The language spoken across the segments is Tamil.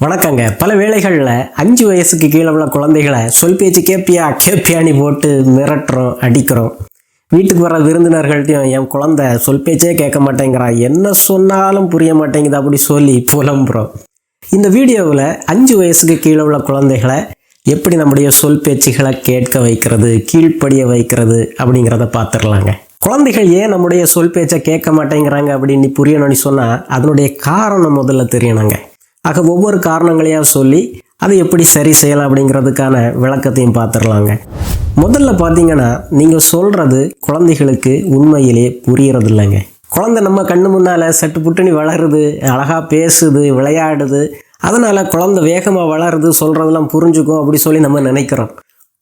வணக்கங்க. பல வேளைகளில் அஞ்சு வயசுக்கு கீழே உள்ள குழந்தைகளை சொல் பேச்சு கேப்பியா கேப்பியானி போட்டு மிரட்டுறோம் அடிக்கிறோம். வீட்டுக்கு வர விருந்தினர்கள்ட்டையும் என் குழந்தை சொல் பேச்சே கேட்க மாட்டேங்கிறான் என்ன சொன்னாலும் புரிய மாட்டேங்குது அப்படி சொல்லி புலம்புறோம். இந்த வீடியோவில் அஞ்சு வயசுக்கு கீழே உள்ள குழந்தைகளை எப்படி நம்முடைய சொல் பேச்சுகளை கேட்க வைக்கிறது கீழ்ப்படிய வைக்கிறது அப்படிங்கிறத பார்த்துடலாங்க குழந்தைகள் ஏன் நம்முடைய சொல் பேச்சை கேட்க மாட்டேங்கிறாங்க அப்படின்னு புரியணும்னு சொன்னால் அதனுடைய காரணம் முதல்ல தெரியணுங்க. ஆக ஒவ்வொரு காரணங்களையாக சொல்லி அதை எப்படி சரி செய்யலாம் அப்படிங்கிறதுக்கான விளக்கத்தையும் பார்த்துடலாங்க. முதல்ல பார்த்தீங்கன்னா நீங்கள் சொல்கிறது குழந்தைகளுக்கு உண்மையிலே புரியறது இல்லைங்க குழந்தை நம்ம கண்ணு முன்னால் சட்டு புட்டுனி வளருது அழகாக பேசுது விளையாடுது. அதனால் குழந்தை வேகமாக வளருது சொல்கிறதெல்லாம் புரிஞ்சுக்கும் அப்படி சொல்லி நம்ம நினைக்கிறோம்.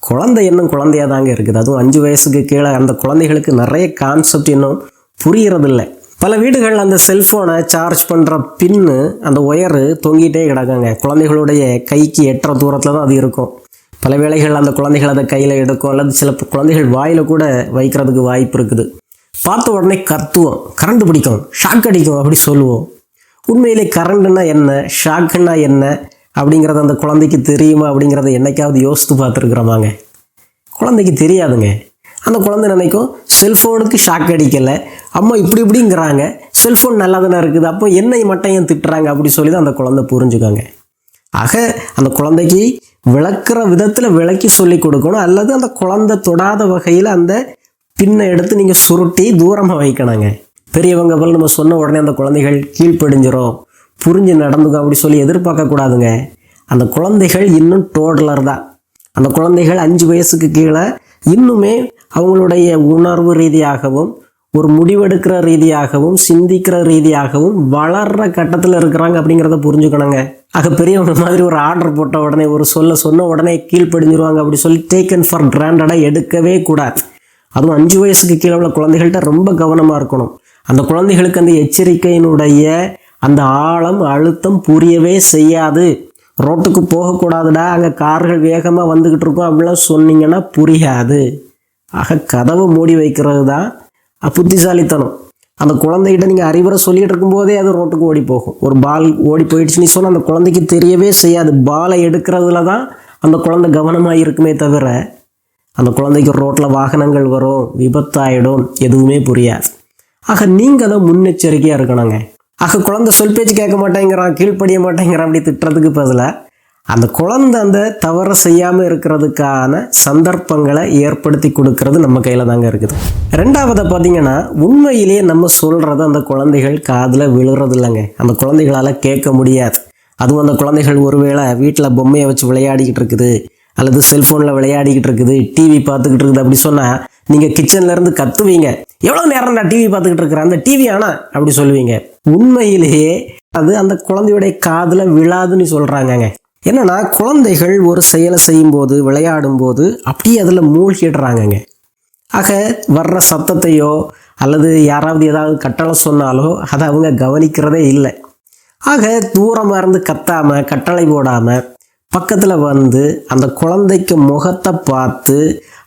குழந்தை இன்னும் குழந்தையாக தாங்க இருக்குது. அதுவும் அஞ்சு வயசுக்கு கீழே அந்த குழந்தைகளுக்கு நிறைய கான்செப்ட் இன்னும் புரியறதில்லை. பல வீடுகளில் அந்த செல்ஃபோனை சார்ஜ் பண்ணுற பின்னு அந்த ஒயரு தொங்கிட்டே கிடக்குங்க. குழந்தைகளுடைய கைக்கு எட்டுற தூரத்தில் தான் அது இருக்கும். பல வேளைகள் அந்த குழந்தைகள் அதை கையில் எடுக்கும். அல்லது சில குழந்தைகள் வாயில் கூட வைக்கிறதுக்கு வாய்ப்பு இருக்குது. பார்த்த உடனே கத்துவோம். கரண்ட் பிடிக்கும். ஷாக் அடிக்கும் அப்படி சொல்லுவோம். உண்மையிலே கரண்ட்னா என்ன? ஷாக்குன்னா என்ன? அப்படிங்கிறது அந்த குழந்தைக்கு தெரியுமா? அப்படிங்கிறத என்னைக்காவது யோசித்து பார்த்துருக்குறோமாங்க. குழந்தைக்கு தெரியாதுங்க. அந்த குழந்தை நினைக்கும் செல்ஃபோனுக்கு ஷாக் அடிக்கலை. அம்மா இப்படி இப்படிங்கிறாங்க. செல்ஃபோன் நல்லா தானே இருக்குது? அப்போ என்னை மட்டும் ஏன் திட்டுறாங்க? அப்படி சொல்லி தான் அந்த குழந்தை புரிஞ்சுக்கோங்க. ஆக அந்த குழந்தைக்கு விளக்குற விதத்தில் விளக்கி சொல்லி கொடுக்கணும். அல்லது அந்த குழந்தை தொடாத வகையில் அந்த பின்னை எடுத்து நீங்கள் சுருட்டி தூரமாக வைக்கணுங்க. பெரியவங்க போல் நம்ம சொன்ன உடனே அந்த குழந்தைகள் கீழ்ப்படிஞ்சிரும். புரிஞ்சு நடந்துக்கும் அப்படி சொல்லி எதிர்பார்க்கக்கூடாதுங்க அந்த குழந்தைகள் இன்னும் டோட்லர் தான். அந்த குழந்தைகள் அஞ்சு வயசுக்கு கீழே இன்னுமே அவங்களுடைய உணர்வு ரீதியாகவும் ஒரு முடிவெடுக்கிற ரீதியாகவும் சிந்திக்கிற ரீதியாகவும் வளர்ற கட்டத்தில் இருக்கிறாங்க அப்படிங்கிறத புரிஞ்சுக்கணுங்க. ஆக பெரியவங்க மாதிரி ஒரு ஆர்டர் போட்ட உடனே ஒரு சொல்ல சொன்ன உடனே கீழ்ப்படிஞ்சிருவாங்க அப்படி சொல்லி டேக்கன் ஃபார் கிராண்டடாக எடுக்கவே கூடாது. அதுவும் அஞ்சு வயசுக்கு கீழே உள்ள குழந்தைகள்கிட்ட ரொம்ப கவனமாக இருக்கணும். அந்த குழந்தைகளுக்கு அந்த எச்சரிக்கையினுடைய அந்த ஆழம் அழுத்தம் புரியவே செய்யாது. ரோட்டுக்கு போகக்கூடாதுடா அங்கே கார்கள் வேகமாக வந்துக்கிட்டு இருக்கோம் அப்படிலாம் சொன்னீங்கன்னா புரியாது. ஆக கதவை மூடி வைக்கிறது தான் புத்திசாலித்தனம் அந்த குழந்தைகிட்ட நீங்கள் அறிவுரை சொல்லிகிட்டு இருக்கும்போதே அது ரோட்டுக்கு ஓடி போகும். ஒரு பால் ஓடி போயிடுச்சுன்னு சொன்னால் அந்த குழந்தைக்கு தெரியவே செய்யாது. பாலை எடுக்கிறதுல தான் அந்த குழந்தை கவனமாக இருக்குமே தவிர அந்த குழந்தைக்கு ரோட்டில் வாகனங்கள் வரும் விபத்தாயிடும் எதுவுமே புரியாது. ஆக நீங்கள் தான் முன்னெச்சரிக்கையாக இருக்கணுங்க. ஆக குழந்தை சொல் பேச்சு கேட்க மாட்டேங்கிறான் கீழ்ப்படிய மாட்டேங்கிறான் அப்படி திட்டுறதுக்கு பதிலாக அந்த குழந்தை அந்த தவறை செய்யாமல் இருக்கிறதுக்கான சந்தர்ப்பங்களை ஏற்படுத்தி கொடுக்கறது நம்ம கையில் தாங்க இருக்குது. ரெண்டாவதை பார்த்தீங்கன்னா உண்மையிலேயே நம்ம சொல்கிறத அந்த குழந்தைகள் காதில் விழுறது இல்லைங்க. அந்த குழந்தைகளால் கேட்க முடியாது. அதுவும் அந்த குழந்தைகள் ஒருவேளை வீட்டில் பொம்மையை வச்சு விளையாடிக்கிட்டு இருக்குது அல்லது செல்ஃபோனில் விளையாடிக்கிட்டு இருக்குது டிவி பார்த்துக்கிட்டு இருக்குது அப்படி சொன்னால் நீங்கள் கிச்சன்லேருந்து கத்துவீங்க. எவ்வளோ நேரம் நான் டிவி பார்த்துக்கிட்டு இருக்கிறேன் அந்த டிவி ஆனால் அப்படி சொல்லுவீங்க. உண்மையிலேயே அது அந்த குழந்தையுடைய காதில் விழாதுன்னு சொல்கிறாங்கங்க என்னென்னா குழந்தைகள் ஒரு செயலை செய்யும்போது விளையாடும்போது அப்படியே அதில் மூழ்கிடுறாங்கங்க. ஆக வர்ற சத்தத்தையோ அல்லது யாராவது ஏதாவது கட்டளை சொன்னாலோ அதை அவங்க கவனிக்கிறதே இல்லை. ஆக தூரமாக இருந்து கத்தாமல் கட்டளை போடாமல் பக்கத்தில் வந்து அந்த குழந்தைக்கு முகத்தை பார்த்து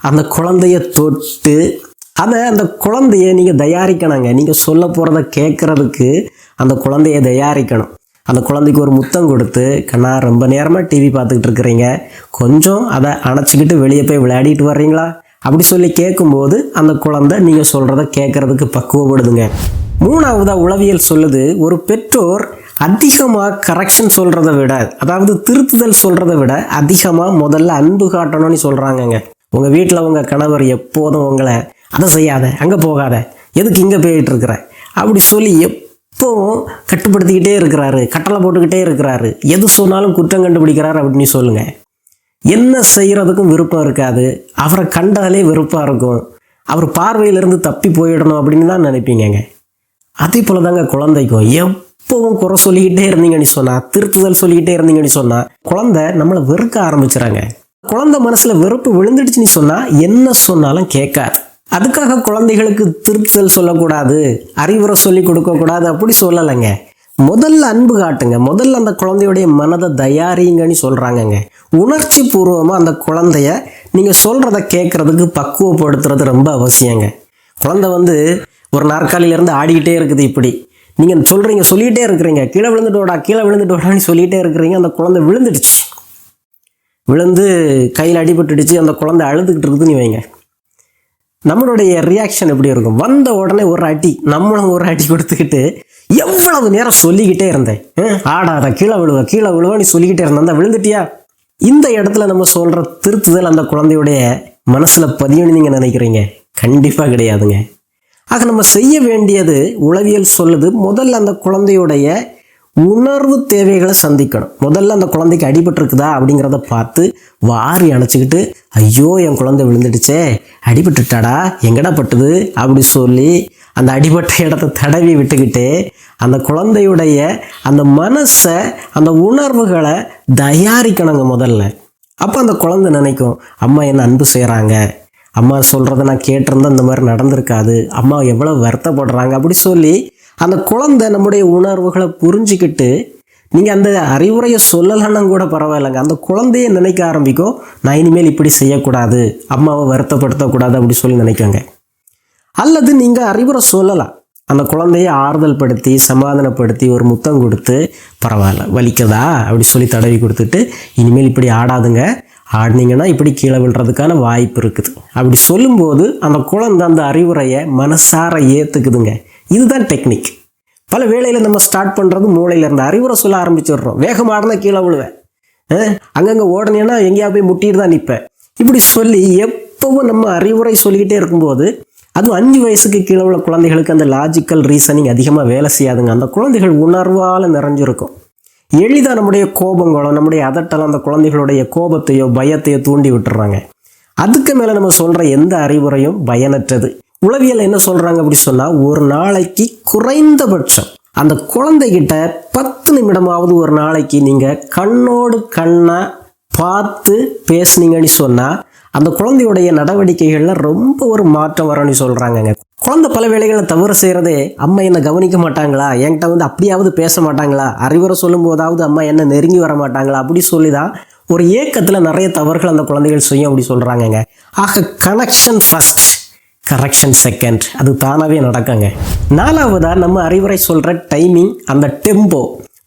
அந்த குழந்தைய தொட்டு அதை அந்த குழந்தைய நீங்கள் தயாரிக்கணுங்க. நீங்கள் சொல்ல போகிறத கேட்குறதுக்கு அந்த குழந்தைய தயாரிக்கணும். அந்த குழந்தைக்கு ஒரு முத்தம் கொடுத்து கண்ணா ரொம்ப நேரமாக டிவி பார்த்துக்கிட்டு இருக்கிறீங்க. கொஞ்சம் அதை அணைச்சிக்கிட்டு வெளியே போய் விளையாடிட்டு வர்றீங்களா? அப்படி சொல்லி கேட்கும்போது அந்த குழந்தை நீங்கள் சொல்கிறத கேட்குறதுக்கு பக்குவப்படுதுங்க. மூணாவதாக உளவியல் சொல்லுது ஒரு பெற்றோர் அதிகமாக கரெக்ஷன் சொல்கிறத விட அதாவது திருத்துதல் சொல்கிறத விட அதிகமாக முதல்ல அன்பு காட்டணும்னு சொல்கிறாங்கங்க உங்கள் வீட்டில் உங்கள் கணவர் எப்போதும் உங்களை அதை செய்யாத அங்கே போகாத எதுக்கு இங்கே போயிட்டு இருக்கிற? அப்படி சொல்லி எப் இப்போது கட்டுப்படுத்திக்கிட்டே இருக்கிறாரு கட்டளை போட்டுக்கிட்டே இருக்கிறாரு. எது சொன்னாலும் குற்றம் கண்டுபிடிக்கிறார் அப்படின்னு சொல்லுங்கள் என்ன செய்கிறதுக்கும் விருப்பம் இருக்காது. அவரை கண்டாலே வெறுப்பாக இருக்கும். அவர் பார்வையிலிருந்து தப்பி போயிடணும் அப்படின்னு தான் நினைப்பீங்கங்க. அதே போல தாங்க குழந்தைக்கும். எப்பவும் குறை சொல்லிக்கிட்டே இருந்தீங்கன்னு சொன்னால் திருத்துதல் சொல்லிக்கிட்டே இருந்தீங்கன்னு சொன்னால் குழந்தை நம்மளை வெறுக்க ஆரம்பிச்சிடறாங்க குழந்தை மனசில் வெறுப்பு விழுந்துடுச்சுன்னு சொன்னால் என்ன சொன்னாலும் கேட்காது. அதுக்காக குழந்தைகளுக்கு திருத்தல் சொல்லக்கூடாது அறிவுரை சொல்லி கொடுக்கக்கூடாது அப்படி சொல்லலைங்க. முதல்ல அன்பு காட்டுங்க. முதல்ல அந்த குழந்தையுடைய மனதை தயாரிங்கன்னு சொல்கிறாங்கங்க உணர்ச்சி பூர்வமாக அந்த குழந்தைய நீங்கள் சொல்கிறத கேட்குறதுக்கு பக்குவப்படுத்துறது ரொம்ப அவசியங்க. குழந்தை வந்து ஒரு நாற்காலியிலேருந்து ஆடிக்கிட்டே இருக்குது இப்படி. நீங்கள் சொல்கிறீங்க சொல்லிகிட்டே இருக்கிறீங்க. கீழே விழுந்துட்டோடா கீழே விழுந்துட்டோடான்னு சொல்லிகிட்டே இருக்கிறீங்க. அந்த குழந்தை விழுந்துடுச்சு. விழுந்து கையில் அடிபட்டுடுச்சு. அந்த குழந்தை அழுதுகிட்டு இருக்குதுன்னு வைங்க. நம்மளுடைய ரியாக்ஷன் எப்படி இருக்கும்? வந்த உடனே ஒரு அடி நம்மளும் ஒரு அடி கொடுத்துக்கிட்டு எவ்வளவு நேரம் சொல்லிக்கிட்டே இருந்தேன். ஆடாத கீழே விழுவ கீழே விழுவ நீ சொல்லிக்கிட்டே இருந்தேன் அந்த விழுந்துட்டியா? இந்த இடத்துல நம்ம சொல்கிற திருத்துதல் அந்த குழந்தையுடைய மனசில் பதியும்னு நீங்கள் நினைக்கிறீங்க? கண்டிப்பாக கிடையாதுங்க. ஆக நம்ம செய்ய வேண்டியது உளவியல் சொல்லுது. முதல்ல அந்த குழந்தையுடைய உணர்வு தேவைகளை சந்திக்கணும். முதல்ல அந்த குழந்தைக்கு அடிபட்டிருக்குதா அப்படிங்கிறத பார்த்து வாரி அணைச்சிக்கிட்டு ஐயோ என் குழந்தை விழுந்துடுச்சே அடிபட்டுட்டாடா எங்கடா பட்டுது? அப்படி சொல்லி அந்த அடிபட்ட இடத்த தடவி விட்டுக்கிட்டு அந்த குழந்தையுடைய அந்த மனசை அந்த உணர்வுகளை தயாரிக்கணுங்க முதல்ல. அப்போ அந்த குழந்தை நினைக்கும் அம்மா என்ன அன்பு செய்கிறாங்க அம்மா சொல்கிறத நான் கேட்டிருந்தேன் இந்த மாதிரி நடந்திருக்காது. அம்மா எவ்வளோ வருத்தப்படுறாங்க? அப்படி சொல்லி அந்த குழந்தை நம்முடைய உணர்வுகளை புரிஞ்சுக்கிட்டு நீங்கள் அந்த அறிவுரையை சொல்லலைன்னா கூட பரவாயில்லைங்க. அந்த குழந்தைய நினைக்க ஆரம்பிக்கும் நான் இனிமேல் இப்படி செய்யக்கூடாது அம்மாவை வருத்தப்படுத்தக்கூடாது அப்படி சொல்லி நினைக்கோங்க. அல்லது நீங்கள் அறிவுரை சொல்லலாம் அந்த குழந்தைய ஆறுதல் படுத்தி சமாதானப்படுத்தி ஒரு முத்தம் கொடுத்து பரவாயில்ல வலிக்கதா? அப்படி சொல்லி தடவி கொடுத்துட்டு இனிமேல் இப்படி ஆடாதுங்க. ஆடினீங்கன்னா இப்படி கீழே விழுறதுக்கான வாய்ப்பு இருக்குது. அப்படி சொல்லும்போது அந்த குழந்தை அந்த அறிவுரையை மனசார ஏற்றுக்குதுங்க இதுதான் டெக்னிக் பல வேளையில் நம்ம ஸ்டார்ட் பண்ணுறது மூளையிலேருந்து அறிவுரை சொல்ல ஆரம்பிச்சிடுறோம். வேகமாக கீழே விழுவேன். அங்கங்கே ஓடனேன்னா எங்கேயா போய் முட்டிட்டு தான் நிற்பேன். இப்படி சொல்லி எப்பவும் நம்ம அறிவுரை சொல்லிக்கிட்டே இருக்கும்போது அதுவும் அஞ்சு வயசுக்கு கீழே உள்ள குழந்தைகளுக்கு அந்த லாஜிக்கல் ரீசனிங் அதிகமாக வேலை செய்யாதுங்க. அந்த குழந்தைகள் உணர்வால் நிறைஞ்சிருக்கும். எளிதாக நம்முடைய கோபங்களோ நம்முடைய அதட்டலாம் அந்த குழந்தைகளுடைய கோபத்தையோ பயத்தையோ தூண்டி விட்டுறாங்க. அதுக்கு மேலே நம்ம சொல்கிற எந்த அறிவுரையும் பயனற்றது. உளவியல் என்ன சொல்கிறாங்க அப்படி சொன்னால் ஒரு நாளைக்கு குறைந்தபட்சம் அந்த குழந்தைகிட்ட பத்து நிமிடமாவது ஒரு நாளைக்கு நீங்கள் கண்ணோடு கண்ணாக பார்த்து பேசுனீங்கன்னு சொன்னால் அந்த குழந்தையுடைய நடவடிக்கைகளில் ரொம்ப ஒரு மாற்றம் வரும்னு சொல்கிறாங்கங்க குழந்தை பல வேலைகளை தவறு செய்கிறதே அம்மா என்னை கவனிக்க மாட்டாங்களா? என்கிட்ட வந்து அப்படியாவது பேச மாட்டாங்களா? அறிவுரை சொல்லும் போதாவது அம்மா என்ன நெருங்கி வர மாட்டாங்களா? அப்படி சொல்லி தான் ஒரு ஏக்கத்தில் நிறைய தவறுகள் அந்த குழந்தைகள் செய்யும் அப்படி சொல்கிறாங்கங்க ஆக கனெக்ஷன் ஃபஸ்ட் கரெக்ஷன் செகண்ட் அது தானாகவே நடக்குங்க. நாலாவதாக நம்ம அறிவுரை சொல்கிற டைமிங் அந்த டெம்போ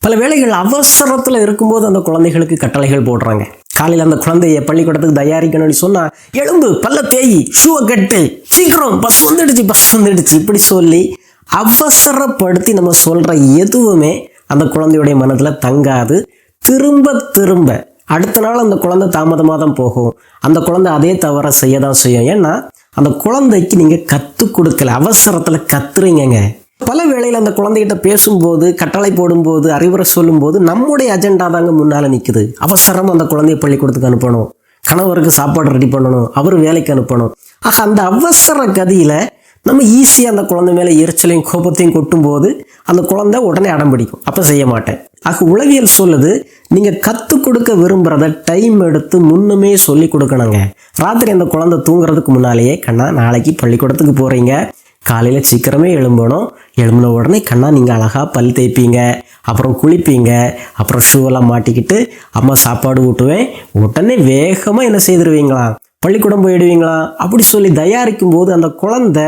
பல வேளைகள் அவசரத்தில் இருக்கும்போது அந்த குழந்தைகளுக்கு கட்டளைகள் போடுறாங்க. காலையில் அந்த குழந்தைய பள்ளிக்கூடத்துக்கு தயாரிக்கணும்னு சொன்னால் எலும்பு பல்ல தேய் ஷூவை கட்டு சீக்கிரம் பஸ் வந்துடுச்சு பஸ் வந்துடுச்சு இப்படி சொல்லி அவசரப்படுத்தி நம்ம சொல்கிற எதுவுமே அந்த குழந்தையுடைய மனதில் தங்காது. திரும்ப திரும்ப. அடுத்த நாள் அந்த குழந்தை தாமதமாக தான் போகும். அந்த குழந்தை அதே தவறை செய்ய தான் செய்யும். ஏன்னா அந்த குழந்தைக்கு நீங்கள் கற்றுக் கொடுக்கல அவசரத்தில் கத்துறீங்கங்க. பல வேளையில் அந்த குழந்தைகிட்ட பேசும்போது கட்டளை போடும்போது அறிவுரை சொல்லும்போது நம்முடைய அஜெண்டா தாங்க முன்னால் நிற்குது அவசரம் அந்த குழந்தைய பள்ளிக்கூடத்துக்கு அனுப்பணும். கணவருக்கு சாப்பாடு ரெடி பண்ணணும். அவர் வேலைக்கு அனுப்பணும். ஆக அந்த அவசர கதியில் நம்ம ஈஸியாக அந்த குழந்தை மேலே எரிச்சலையும் கோபத்தையும் கொட்டும்போது அந்த குழந்தை உடனே அடம் பிடிக்கும். அப்போ செய்ய மாட்டேன். ஆக உளவியல் சொல்லுது நீங்கள் கற்றுக் கொடுக்க விரும்புகிறத டைம் எடுத்து முன்னுமே சொல்லி கொடுக்கணுங்க. ராத்திரி அந்த குழந்தை தூங்குறதுக்கு முன்னாலேயே கண்ணா நாளைக்கு பள்ளிக்கூடத்துக்கு போகிறீங்க காலையில் சீக்கிரமே எழும்பணும். எழும்பின உடனே கண்ணா நீங்கள் அழகாக பல் தேய்ப்பீங்க. அப்புறம் குளிப்பீங்க. அப்புறம் ஷூவெல்லாம் மாட்டிக்கிட்டு அம்மா சாப்பாடு ஊட்டுவேன். உடனே வேகமாக என்ன செய்திருவீங்களா? பள்ளிக்கூடம் போயிடுவீங்களா அப்படி சொல்லி தயாரிக்கும் போது அந்த குழந்தை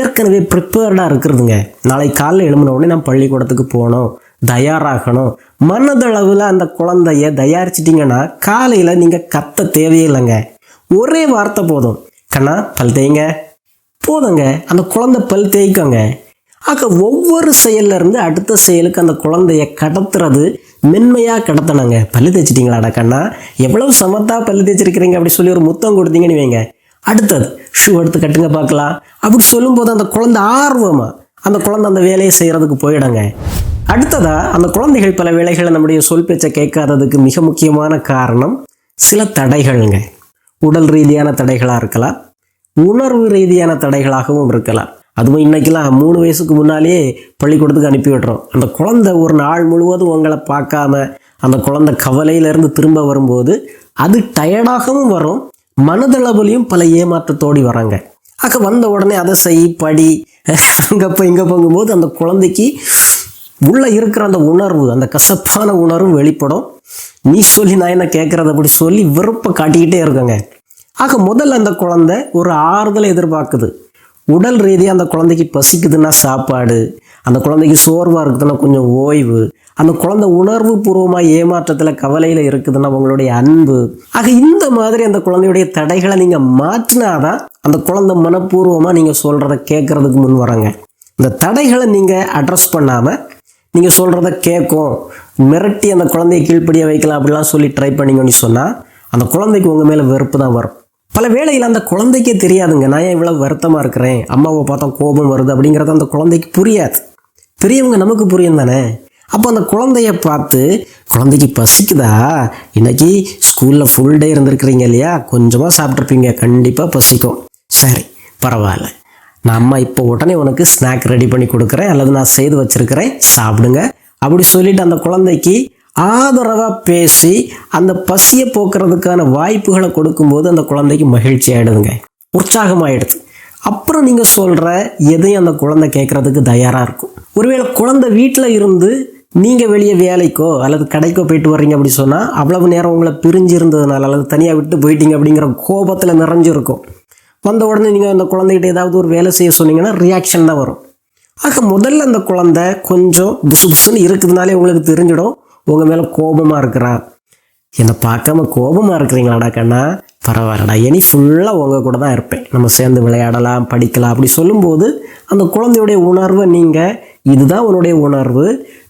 ஏற்கனவே ப்ரிப்பேர்டாக இருக்கிறதுங்க. நாளைக்கு காலைல எழும்பின உடனே நான் பள்ளிக்கூடத்துக்கு போகணும். தயாராகணும். மனதளவில் அந்த குழந்தைய தயாரிச்சிட்டிங்கன்னா காலையில் நீங்கள் கத்த தேவையில்லைங்க. ஒரே வார்த்தை போதும். கண்ணா பல் தேய்ங்க. போதுங்க. அந்த குழந்தை பல் தேய்க்கோங்க. ஆக ஒவ்வொரு செயல்லேருந்து அடுத்த செயலுக்கு அந்த குழந்தைய கடத்துறது மென்மையாக கடத்தணுங்க. பல்லு தேய்ச்சிட்டிங்களாடா கண்ணா? எவ்வளவு சமத்தாக பல்லு தேய்ச்சிருக்கிறீங்க? அப்படி சொல்லி ஒரு முத்தம் கொடுத்தீங்கன்னு வைங்க. அடுத்தது ஷூ எடுத்து கட்டுங்க பார்க்கலாம். அப்படி சொல்லும்போது அந்த குழந்தை ஆர்வமாக அந்த குழந்தை அந்த வேலையை செய்கிறதுக்கு போயிடுங்க. அடுத்ததா அந்த குழந்தைகள் பல வேளைகளை நம்முடைய சொல் பேச்சை கேட்காததுக்கு மிக முக்கியமான காரணம் சில தடைகள்ங்க. உடல் ரீதியான தடைகளாக இருக்கலாம் உணர்வு ரீதியான தடைகளாகவும் இருக்கலாம். அதுவும் இன்னைக்கெல்லாம் மூணு வயசுக்கு முன்னாலேயே பள்ளிக்கூடத்துக்கு அனுப்பி விடுறோம். அந்த குழந்தை ஒரு நாள் முழுவதும் உங்களை பார்க்காம அந்த குழந்தை கவலையிலேருந்து திரும்ப வரும்போது அது டயர்டாகவும் வரும் மனதளவுலையும் பல ஏமாற்றத்தோடி வராங்க. ஆக வந்த உடனே அதை செய் படி அங்கே போய் இங்கே போகும்போது அந்த குழந்தைக்கு உள்ளே இருக்கிற அந்த உணர்வு அந்த கசப்பான உணர்வு வெளிப்படும். நீ சொல்லி நான் என்ன கேட்குறது அப்படி சொல்லி வெறுப்பை காட்டிக்கிட்டே இருக்கங்க. ஆக முதல்ல அந்த குழந்தை ஒரு ஆறுதலை எதிர்பார்க்குது. உடல் ரீதியாக அந்த குழந்தைக்கு பசிக்குதுன்னா சாப்பாடு அந்த குழந்தைக்கு சோர்வாக இருக்குதுன்னா கொஞ்சம் ஓய்வு அந்த குழந்தை உணர்வு பூர்வமாக ஏமாற்றத்தில் கவலையில் இருக்குதுன்னா உங்களுடைய அன்பு. ஆக இந்த மாதிரி அந்த குழந்தையுடைய தடைகளை நீங்கள் மாற்றினாதான் அந்த குழந்தை மனப்பூர்வமாக நீங்கள் சொல்கிறத கேட்குறதுக்கு முன் வராங்க. இந்த தடைகளை நீங்கள் அட்ரஸ் பண்ணாமல் நீங்கள் சொல்கிறத கேட்கும் மிரட்டி அந்த குழந்தையை கீழ்ப்படிய வைக்கலாம் அப்படிலாம் சொல்லி ட்ரை பண்ணிங்கன்னு சொன்னால் அந்த குழந்தைக்கு உங்கள் மேலே வெறுப்பு தான் வரும். பல வேளையில் அந்த குழந்தைக்கே தெரியாதுங்க. நான் ஏன் இவ்வளோ வருத்தமாக இருக்கிறேன்? அம்மாவை பார்த்தா கோபம் வருது அப்படிங்கிறது அந்த குழந்தைக்கு புரியாது. பெரியவங்க நமக்கு புரியும் தானே? அப்போ அந்த குழந்தைய பார்த்து குழந்தைக்கு பசிக்குதா? இன்னைக்கு ஸ்கூலில் ஃபுல் டே இருந்திருக்கிறீங்க இல்லையா? கொஞ்சமாக சாப்பிட்ருப்பீங்க கண்டிப்பாக பசிக்கும். சரி பரவாயில்ல. நம்ம இப்போ உடனே உனக்கு ஸ்நாக் ரெடி பண்ணி கொடுக்குறேன் அல்லது நான் செய்து வச்சிருக்கிறேன் சாப்பிடுங்க. அப்படி சொல்லிட்டு அந்த குழந்தைக்கு ஆதரவாக பேசி அந்த பசியை போக்குறதுக்கான வாய்ப்புகளை கொடுக்கும்போது அந்த குழந்தைக்கு மகிழ்ச்சி ஆகிடுதுங்க உற்சாகமாகிடுது அப்புறம் நீங்கள் சொல்கிற எதையும் அந்த குழந்தை கேட்குறதுக்கு தயாராக இருக்கும். ஒருவேளை குழந்தை வீட்டில் இருந்து நீங்கள் வெளியே வேலைக்கோ அல்லது கடைக்கோ போயிட்டு வர்றீங்க அப்படி சொன்னால் அவ்வளவு நேரம் உங்களை பிரிஞ்சு இருந்ததுனால அல்லது தனியாக விட்டு போயிட்டீங்க அப்படிங்கிற கோபத்தில் நிறைஞ்சிருக்கும். வந்த உடனே நீங்கள் அந்த குழந்தைகிட்ட ஏதாவது ஒரு வேலை செய்ய சொன்னீங்கன்னா ரியாக்ஷன் தான் வரும். ஆக முதல்ல அந்த குழந்தை கொஞ்சம் புசு புசுன்னு இருக்குதுனாலே உங்களுக்கு தெரிஞ்சிடும் உங்கள் மேலே கோபமாக இருக்கிறா. என்னை பார்க்காம கோபமாக இருக்கிறீங்களாடா கண்ணா? பரவாயில்லடா இனி ஃபுல்லாக உங்கள் கூட தான் இருப்பேன். நம்ம சேர்ந்து விளையாடலாம் படிக்கலாம் அப்படி சொல்லும்போது அந்த குழந்தையுடைய உணர்வை நீங்கள் இதுதான் உன்னுடைய உணர்வு.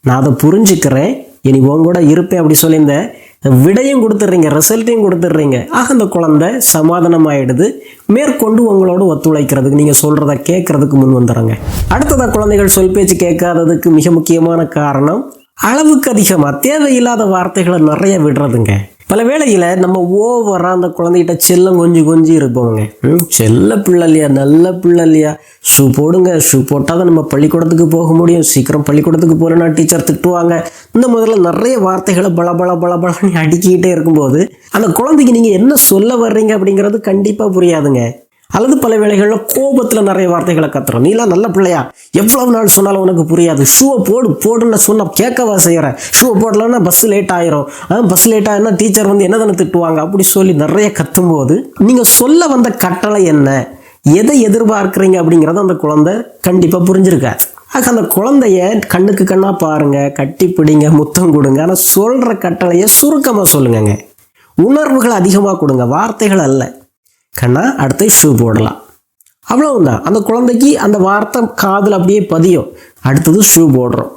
நான் அதை புரிஞ்சுக்கிறேன் இனி உங்க கூட இருப்பேன் அப்படி சொல்லியிருந்தேன். விடையும் கொடுத்துட்றீங்க ரிசல்ட்டையும் கொடுத்துட்றீங்க. ஆக அந்த குழந்தை சமாதானமாயிடுது. மேற்கொண்டு உங்களோட ஒத்துழைக்கிறதுக்கு நீங்கள் சொல்கிறத கேட்கறதுக்கு முன் வந்துடுறாங்க. அடுத்ததாக குழந்தைகள் சொல் பேச்சு கேட்காததுக்கு மிக முக்கியமான காரணம் அளவுக்கு அதிகமாக தேவையில்லாத வார்த்தைகளை நிறைய விடுறதுங்க. பல வேளையில் நம்ம ஓவராக அந்த குழந்தைகிட்ட செல்லம் கொஞ்சம் கொஞ்சம் இருப்போங்க செல்ல பிள்ளை இல்லையா? நல்ல பிள்ளை இல்லையா? ஷூ போடுங்க ஷூ போட்டால் தான் நம்ம பள்ளிக்கூடத்துக்கு போக முடியும். சீக்கிரம் பள்ளிக்கூடத்துக்கு போகலன்னா டீச்சர் திட்டுவாங்க. இந்த முதல்ல நிறைய வார்த்தைகளை பல பல பல பலன்னு அடிக்கிட்டே இருக்கும்போது அந்த குழந்தைக்கு நீங்கள் என்ன சொல்ல வர்றீங்க அப்படிங்கிறது கண்டிப்பாக புரியாதுங்க. அல்லது பல வேளைகளில் கோபத்தில் நிறைய வார்த்தைகளை கத்துறோம். நீலாம் நல்ல பிள்ளையா. எவ்வளவு நாள் சொன்னாலும் உனக்கு புரியாது. ஷூவை போடு போடுன்னு சொன்ன கேட்கவா செய்கிறேன் ஷூவை போடலன்னா பஸ் லேட் ஆயிரும். பஸ் லேட் ஆயிருந்தா டீச்சர் வந்து என்ன தானே திட்டுவாங்க? அப்படி சொல்லி நிறைய கத்தும்போது நீங்கள் சொல்ல வந்த கட்டளை என்ன? எதை எதிர்பார்க்குறீங்க அப்படிங்கிறத அந்த குழந்தை கண்டிப்பாக புரிஞ்சிருக்காது ஆக அந்த குழந்தைய கண்ணுக்கு கண்ணாக பாருங்கள் கட்டி பிடிங்க முத்தம் கொடுங்க. ஆனால் சொல்கிற கட்டளையை சுருக்கமாக சொல்லுங்கங்க. உணர்வுகள் அதிகமாக கொடுங்க. வார்த்தைகள் அல்ல. கண்ணா அடுத்து ஷூ போடலாம். அவ்வளவுதான். அந்த குழந்தைக்கு அந்த வார்த்தை காதில் அப்படியே பதியும். அடுத்தது ஷூ போடுறோம்.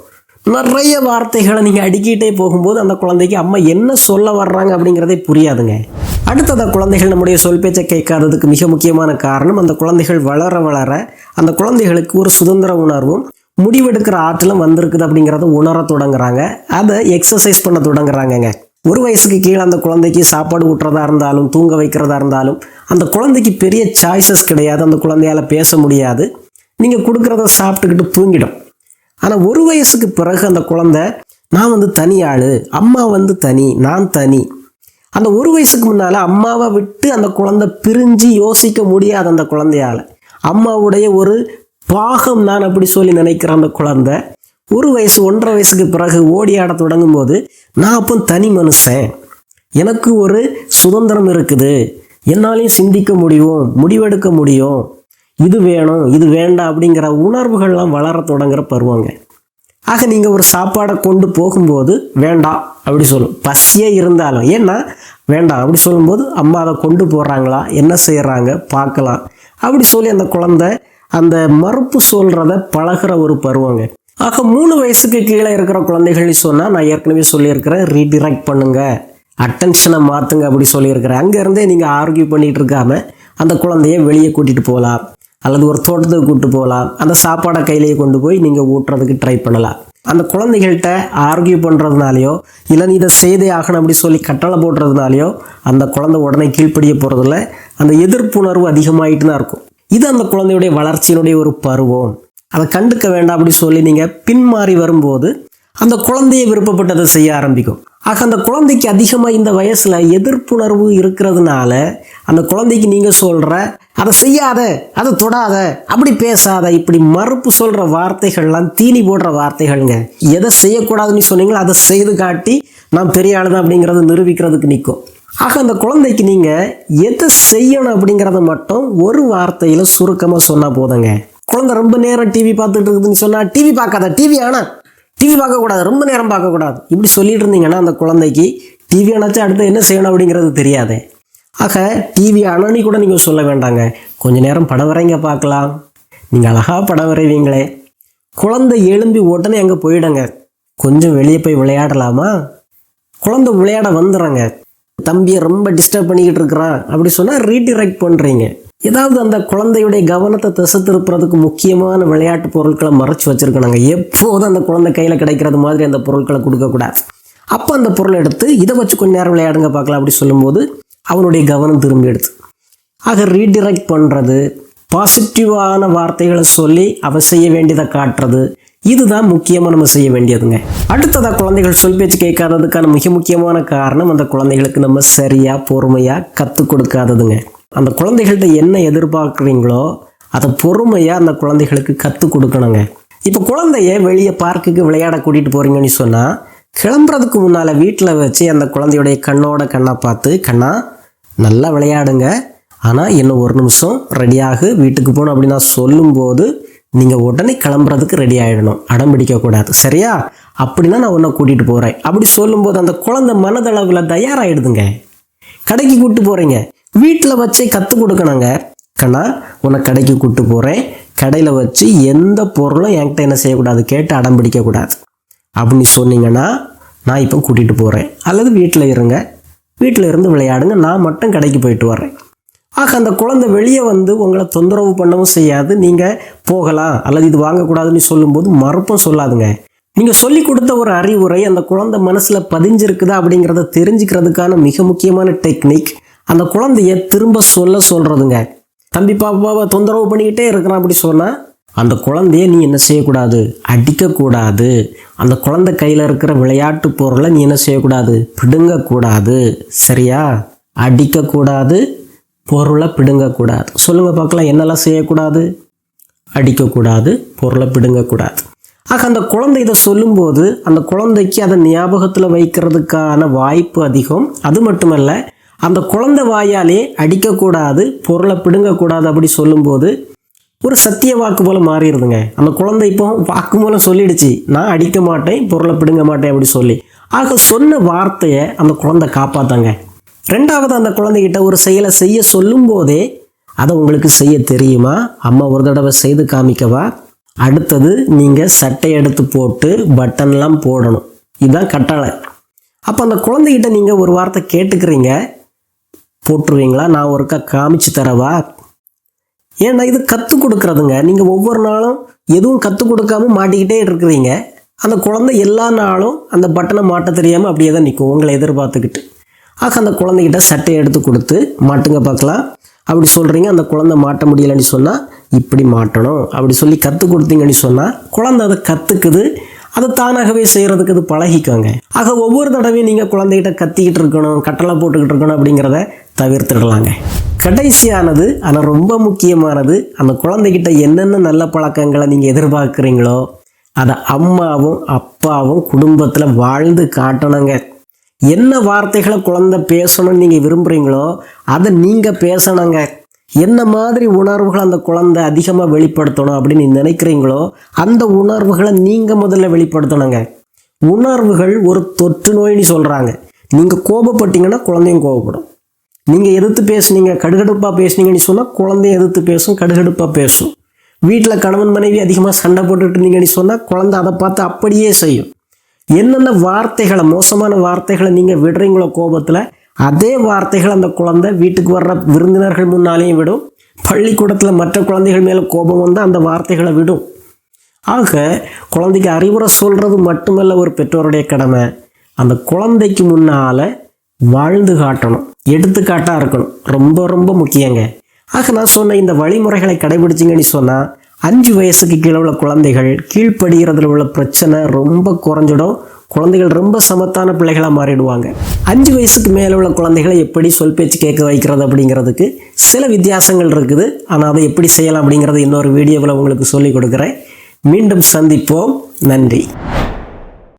நிறைய வார்த்தைகளை நீங்கள் அடுக்கிட்டே போகும்போது அந்த குழந்தைக்கு அம்மா என்ன சொல்ல வர்றாங்க அப்படிங்கிறதே புரியாதுங்க. அடுத்ததாக குழந்தைகள் நம்முடைய சொல் பேச்சை கேட்காததுக்கு மிக முக்கியமான காரணம் அந்த குழந்தைகள் வளர வளர அந்த குழந்தைகளுக்கு ஒரு சுதந்திர உணர்வும் முடிவெடுக்கிற ஆற்றலும் வந்திருக்குது அப்படிங்கிறத உணர தொடங்குறாங்க. அதை எக்ஸசைஸ் பண்ண தொடங்குறாங்கங்க. ஒரு வயசுக்கு கீழே அந்த குழந்தைக்கு சாப்பாடு ஊட்டுறதா இருந்தாலும் தூங்க வைக்கிறதா இருந்தாலும் அந்த குழந்தைக்கு பெரிய சாய்ஸஸ் கிடையாது. அந்த குழந்தையால் பேச முடியாது. நீங்கள் கொடுக்குறத சாப்பிட்டுக்கிட்டு தூங்கிடும். ஆனால் ஒரு வயசுக்கு பிறகு அந்த குழந்தை நான் வந்து தனி ஆள். அம்மா வந்து தனி. நான் தனி. அந்த ஒரு வயசுக்கு முன்னால் அம்மாவை விட்டு அந்த குழந்தை பிரிஞ்சு யோசிக்க முடியாது அந்த குழந்தையால். அம்மாவுடைய ஒரு பாகம் நான் அப்படி சொல்லி நினைக்கிற அந்த குழந்தை ஒரு வயசு ஒன்றரை வயசுக்கு பிறகு ஓடி ஆட தொடங்கும் போது நான் அப்போ தனி மனுஷன். எனக்கு ஒரு சுதந்திரம் இருக்குது. என்னாலையும் சிந்திக்க முடியும் முடிவெடுக்க முடியும். இது வேணும் இது வேண்டாம் அப்படிங்கிற உணர்வுகள்லாம் வளர தொடங்குற பருவங்க. ஆக நீங்கள் ஒரு சாப்பாடை கொண்டு போகும்போது வேண்டாம் அப்படி சொல்லும் பசியே இருந்தாலும். ஏன்னா வேண்டாம் அப்படி சொல்லும்போது அம்மா அதை கொண்டு போகிறாங்களா என்ன செய்கிறாங்க பார்க்கலாம். அப்படி சொல்லி அந்த குழந்தை அந்த மறுப்பு சொல்கிறத பழகுற ஒரு பருவங்க. ஆக மூணு வயசுக்கு கீழே இருக்கிற குழந்தைகள்னு சொன்னால் நான் ஏற்கனவே சொல்லியிருக்கிறேன் ரீடிரெக்ட் பண்ணுங்க. அட்டென்ஷனை மாற்றுங்க அப்படி சொல்லியிருக்கிறேன். அங்கேருந்தே நீங்கள் ஆர்கியூ பண்ணிகிட்டு இருக்காம அந்த குழந்தைய வெளியே கூட்டிகிட்டு போகலாம் அல்லது ஒரு தோட்டத்துக்கு கூப்பிட்டு போகலாம் அந்த சாப்பாடை கையிலேயே கொண்டு போய் நீங்கள் ஊட்டுறதுக்கு ட்ரை பண்ணலாம். அந்த குழந்தைகள்கிட்ட ஆர்கியூ பண்ணுறதுனாலையோ இல்லை நீ இதை செய்தே ஆகணும் அப்படி சொல்லி கட்டளை போடுறதுனாலையோ அந்த குழந்தை உடனே கீழ்ப்படிய போகிறதில்ல அந்த எதிர்ப்புணர்வு அதிகமாகிட்டு தான் இருக்கும். இது அந்த குழந்தையுடைய வளர்ச்சியினுடைய ஒரு பருவம். அதை கண்டுக்க வேண்டாம் அப்படி சொல்லி நீங்கள் பின்மாறி வரும்போது அந்த குழந்தையை விருப்பப்பட்டதை செய்ய ஆரம்பிக்கும். ஆக அந்த குழந்தைக்கு அதிகமாக இந்த வயசில் எதிர்ப்புணர்வு இருக்கிறதுனால அந்த குழந்தைக்கு நீங்கள் சொல்கிற அதை செய்யாத அதை தொடாத அப்படி பேசாத இப்படி மறுப்பு சொல்கிற வார்த்தைகள்லாம் தீனி போடுற வார்த்தைகள்ங்க. எதை செய்யக்கூடாதுன்னு சொன்னீங்களோ அதை செய்து காட்டி நான் பெரிய ஆள் தான் அப்படிங்கிறத நிரூபிக்கிறதுக்கு நிற்கும் ஆக அந்த குழந்தைக்கு நீங்கள் எதை செய்யணும் அப்படிங்கிறத மட்டும் ஒரு வார்த்தையில் சுருக்கமாக சொன்னால் போதுங்க. குழந்தை ரொம்ப நேரம் டிவி பார்த்துட்டு இருக்குதுன்னு சொன்னால் டிவி பார்க்காத டிவி ஆனால் டிவி பார்க்கக்கூடாது ரொம்ப நேரம் பார்க்கக்கூடாது. இப்படி சொல்லிட்டு இருந்தீங்கன்னா அந்த குழந்தைக்கு டிவி அணைச்சா அடுத்து என்ன செய்யணும் அப்படிங்கிறது தெரியாது. ஆக டிவி அணனி கூட நீங்கள் சொல்ல வேண்டாங்க. கொஞ்ச நேரம் படம் வரைங்க பார்க்கலாம். நீங்கள் அழகாக படம் வரைவீங்களே. குழந்தை எழும்பி உடனே அங்கே போயிடுங்க. கொஞ்சம் வெளியே போய் விளையாடலாமா? குழந்தை விளையாட வந்துடுறாங்க. தம்பியை ரொம்ப டிஸ்டர்ப் பண்ணிக்கிட்டு இருக்கிறான். அப்படி சொன்னால் ரீடிரெக்ட் பண்ணுறீங்க ஏதாவது அந்த குழந்தையுடைய கவனத்தை திசை திருப்புறதுக்கு முக்கியமான விளையாட்டு பொருட்களை மறைச்சி வச்சுருக்கணுங்க. எப்போதும் அந்த குழந்தை கையில் கிடைக்கிறது மாதிரி அந்த பொருட்களை கொடுக்கக்கூடாது அப்போ அந்த பொருளை எடுத்து இதை வச்சு கொஞ்ச நேரம் விளையாடுங்க பார்க்கலாம் அப்படி சொல்லும்போது அவனுடைய கவனம் திரும்பி எடுத்து. ஆக ரீடிரெக்ட் பண்ணுறது பாசிட்டிவான வார்த்தைகளை சொல்லி அவன் செய்ய வேண்டியதை காட்டுறது இதுதான் முக்கியமாக நம்ம செய்ய வேண்டியதுங்க. அடுத்ததாக குழந்தைகள் சொல் பேச்சு கேட்காததுக்கான மிக முக்கியமான காரணம் அந்த குழந்தைகளுக்கு நம்ம சரியாக பொறுமையாக கற்றுக் கொடுக்காததுங்க. அந்த குழந்தைகள்கிட்ட என்ன எதிர்பார்க்குறீங்களோ அதை பொறுமையாக அந்த குழந்தைகளுக்கு கற்றுக் கொடுக்கணுங்க. இப்போ குழந்தைய வெளியே பார்க்குக்கு விளையாட கூட்டிகிட்டு போகிறீங்கன்னு சொன்னால் கிளம்புறதுக்கு முன்னால் வீட்டில் வச்சு அந்த குழந்தையுடைய கண்ணோட கண்ணை பார்த்து கண்ணா நல்லா விளையாடுங்க. ஆனால் இன்னும் ஒரு நிமிஷம் ரெடியாகு வீட்டுக்கு போகணும் அப்படின்னு நான் சொல்லும்போது நீங்கள் உடனே கிளம்புறதுக்கு ரெடி ஆகிடணும் அடம் பிடிக்கக்கூடாது சரியா? அப்படின்னா நான் உன்னை கூட்டிகிட்டு போகிறேன் அப்படி சொல்லும்போது அந்த குழந்தை மனதளவில் தயாராகிடுதுங்க கடைக்கு கூப்பிட்டு போகிறீங்க வீட்டில் வச்சே கற்றுக் கொடுக்கணுங்க. கண்ணா உன்னை கடைக்கு கூப்பிட்டு போகிறேன் கடையில் வச்சு எந்த பொருளும் என்கிட்ட என்ன செய்யக்கூடாது? கேட்டு அடம் பிடிக்கக்கூடாது. அப்படின்னு சொன்னீங்கன்னா நான் இப்போ கூட்டிகிட்டு போகிறேன் அல்லது வீட்டில் இருங்க. வீட்டில் இருந்து விளையாடுங்க. நான் மட்டும் கடைக்கு போயிட்டு வர்றேன். ஆக அந்த குழந்தை வெளியே வந்து உங்களை தொந்தரவு பண்ணவும் செய்யாது. நீங்கள் போகலாம். அல்லது இது வாங்கக்கூடாதுன்னு சொல்லும்போது மறுப்பும் சொல்லாதுங்க. நீங்கள் சொல்லி கொடுத்த ஒரு அறிவுரை அந்த குழந்தை மனசில் பதிஞ்சிருக்குதா அப்படிங்கிறத தெரிஞ்சுக்கிறதுக்கான மிக முக்கியமான டெக்னிக் அந்த குழந்தைய திரும்ப சொல்ல சொல்கிறதுங்க தம்பி பாப்பாவை தொந்தரவு பண்ணிக்கிட்டே இருக்கிறான் அப்படி சொன்னால் அந்த குழந்தைய நீ என்ன செய்யக்கூடாது? அடிக்கக்கூடாது. அந்த குழந்தை கையில் இருக்கிற விளையாட்டு பொருளை நீ என்ன செய்யக்கூடாது? பிடுங்கக்கூடாது. சரியா? அடிக்கக்கூடாது. பொருளை பிடுங்கக்கூடாது. சொல்லுங்கள் பார்க்கலாம் என்னெல்லாம் செய்யக்கூடாது? அடிக்கக்கூடாது பொருளை பிடுங்கக்கூடாது. ஆக அந்த குழந்தை இதை சொல்லும்போது அந்த குழந்தைக்கு அதை ஞாபகத்தில் வைக்கிறதுக்கான வாய்ப்பு அதிகம். அது மட்டுமல்ல அந்த குழந்தை வாயாலே அடிக்கக்கூடாது பொருளை பிடுங்கக்கூடாது அப்படி சொல்லும்போது ஒரு சத்திய வாக்கு போல் மாறிடுதுங்க. அந்த குழந்தை இப்போ வாக்கு மூலம் சொல்லிடுச்சு நான் அடிக்க மாட்டேன் பொருளை பிடுங்க மாட்டேன் அப்படி சொல்லி. ஆக சொன்ன வார்த்தையை அந்த குழந்தை காப்பாத்தாங்க. ரெண்டாவது அந்த குழந்தைகிட்ட ஒரு செயலை செய்ய சொல்லும்போதே அதை உங்களுக்கு செய்ய தெரியுமா? அம்மா ஒரு தடவை செய்து காமிக்கவா? அடுத்தது நீங்கள் சட்டை எடுத்து போட்டு பட்டன்லாம் போடணும். இதுதான் கட்டளை. அப்போ அந்த குழந்தைகிட்ட நீங்கள் ஒரு வார்த்தை கேட்டுக்கிறீங்க போட்டுருவீங்களா? நான் ஒருக்கா காமிச்சு தரவா? ஏன்னா இது கற்றுக் கொடுக்குறதுங்க. நீங்கள் ஒவ்வொரு நாளும் எதுவும் கற்றுக் கொடுக்காம மாட்டிக்கிட்டே இருக்கிறீங்க. அந்த குழந்தை எல்லா நாளும் அந்த பட்டனை மாட்ட தெரியாமல் அப்படியே தான் நிற்கும் உங்களை எதிர்பார்த்துக்கிட்டு. ஆக அந்த குழந்தைகிட்ட சட்டையை எடுத்து கொடுத்து மாட்டுங்க பார்க்கலாம். அப்படி சொல்கிறீங்க அந்த குழந்தை மாட்ட முடியலைன்னு சொன்னால் இப்படி மாட்டணும். அப்படி சொல்லி கற்றுக் கொடுத்தீங்கன்னு சொன்னால் குழந்தை அதை கற்றுக்குது அதை தானாகவே செய்கிறதுக்கு அது பழகிக்கோங்க. ஆக ஒவ்வொரு தடவையும் நீங்கள் குழந்தைகிட்ட கத்திக்கிட்டு இருக்கணும் கட்டளை போட்டுக்கிட்டு இருக்கணும் அப்படிங்கிறத தவிர்த்துடலாங்க கடைசியானது ஆனால் ரொம்ப முக்கியமானது அந்த குழந்தைகிட்ட என்னென்ன நல்ல பழக்கங்களை நீங்கள் எதிர்பார்க்குறீங்களோ அதை அம்மாவும் அப்பாவும் குடும்பத்தில் வாழ்ந்து காட்டணுங்க. என்ன வார்த்தைகளை குழந்தை பேசணும்னு நீங்கள் விரும்புகிறீங்களோ அதை நீங்கள் பேசணுங்க. என்ன மாதிரி உணர்வுகளை அந்த குழந்தை அதிகமாக வெளிப்படுத்தணும் அப்படின்னு நீ நினைக்கிறீங்களோ அந்த உணர்வுகளை நீங்கள் முதல்ல வெளிப்படுத்தணுங்க. உணர்வுகள் ஒரு தொற்று நோய்னு சொல்கிறாங்க நீங்கள் கோபப்பட்டீங்கன்னா குழந்தையும் கோபப்படும். நீங்கள் எதிர்த்து பேசுனீங்க கடுகடுப்பாக பேசுனீங்கன்னு சொன்னால் குழந்தைய எதிர்த்து பேசும் கடுகடுப்பாக பேசும். வீட்டில் கணவன் மனைவி அதிகமாக சண்டை போட்டுட்டு இருந்தீங்கன்னு சொன்னால் குழந்தை அதை பார்த்து அப்படியே செய்யும். என்னென்ன வார்த்தைகளை மோசமான வார்த்தைகளை நீங்கள் விடுறீங்களோ கோபத்தில் அதே வார்த்தைகள் அந்த குழந்தை வீட்டுக்கு வர்ற விருந்தினர்கள் முன்னாலேயும் விடும். பள்ளிக்கூடத்தில் மற்ற குழந்தைகள் மேலே கோபம் வந்து அந்த வார்த்தைகளை விடும். ஆக குழந்தைக்கு அறிவுரை சொல்கிறது மட்டுமல்ல ஒரு பெற்றோருடைய கடமை. அந்த குழந்தைக்கு முன்னால் வாழ்ந்து காட்டணும். எடுத்துக்காட்டாக இருக்கணும். ரொம்ப ரொம்ப முக்கியங்க. ஆக நான் சொன்ன இந்த வழிமுறைகளை கடைபிடிச்சிங்கன்னு சொன்னால் அஞ்சு வயசுக்கு கீழே உள்ள குழந்தைகள் கீழ்ப்படுகிறதுல உள்ள பிரச்சனை ரொம்ப குறைஞ்சிடும். குழந்தைகள் ரொம்ப சமத்தான பிள்ளைகளாக மாறிடுவாங்க. அஞ்சு வயசுக்கு மேலே உள்ள குழந்தைகளை எப்படி சொல் பேச்சு கேட்க வைக்கிறது அப்படிங்கிறதுக்கு சில வித்தியாசங்கள் இருக்குது. ஆனால் அதை எப்படி செய்யலாம் அப்படிங்கிறத இன்னொரு வீடியோவில் உங்களுக்கு சொல்லிக் கொடுக்குறேன். மீண்டும் சந்திப்போம். நன்றி.